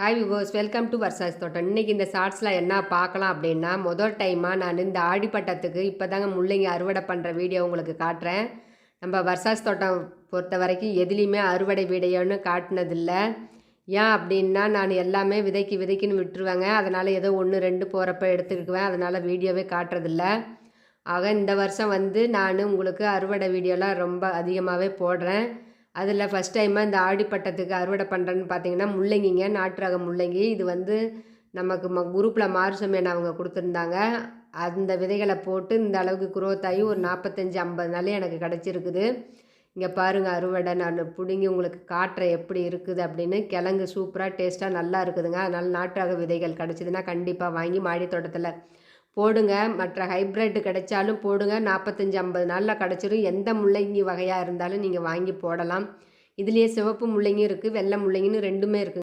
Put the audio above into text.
Hi viewers welcome to Varsha's தோட்டம் இன்றைக்கி இந்த ஷார்ட்ஸில் என்ன பார்க்கலாம் அப்படின்னா முதல் டைமாக நான் இந்த ஆடிப்பட்டத்துக்கு இப்போ தாங்க முள்ளைங்க அறுவடை பண்ணுற வீடியோ உங்களுக்கு காட்டுறேன். நம்ம வர்சாஸ் தோட்டம் பொறுத்த வரைக்கும் எதுலேயுமே அறுவடை வீடியோன்னு காட்டினதில்லை. ஏன் அப்படின்னா நான் எல்லாமே விதைக்கு விதைக்குன்னு விட்டுருவேங்க. அதனால் ஏதோ ஒன்று ரெண்டு போகிறப்ப எடுத்துக்குவேன் அதனால் வீடியோவே காட்டுறதில்ல. ஆக இந்த வருஷம் வந்து நான் உங்களுக்கு அறுவடை வீடியோலாம் ரொம்ப அதிகமாகவே போடுறேன். அதில் ஃபஸ்ட் டைமாக இந்த ஆடிப்பட்டத்துக்கு அறுவடை பண்ணுறேன்னு பார்த்தீங்கன்னா முள்ளங்கிங்க நாட்டு ரக முள்ளங்கி இது வந்து நமக்கு ம குரூப்பில் மாறுசமேன் அவங்க கொடுத்துருந்தாங்க. அந்த விதைகளை போட்டு இந்த அளவுக்கு குரோத் ஆகி ஒரு நாற்பத்தஞ்சி ஐம்பது நாளே எனக்கு கிடச்சிருக்குது. இங்கே பாருங்கள் அறுவடை நான் பிடுங்கி உங்களுக்கு காட்டுறேன் எப்படி இருக்குது அப்படின்னு கிழங்கு சூப்பராக டேஸ்ட்டாக நல்லா இருக்குதுங்க. அதனால் நாட்டு ரக விதைகள் கிடச்சிதுன்னா கண்டிப்பாக வாங்கி மாடி தோட்டத்தில் போடுங்க. மற்ற ஹைப்ரிட் கிடைச்சாலும் போடுங்க. நாற்பத்தஞ்சி ஐம்பது நாளில் கிடச்சிரும். எந்த முள்ளங்கி வகையாக இருந்தாலும் நீங்கள் வாங்கி போடலாம். இதுலேயே சிவப்பு முள்ளங்கி இருக்குது வெள்ளை முள்ளங்கின்னு ரெண்டுமே இருக்குது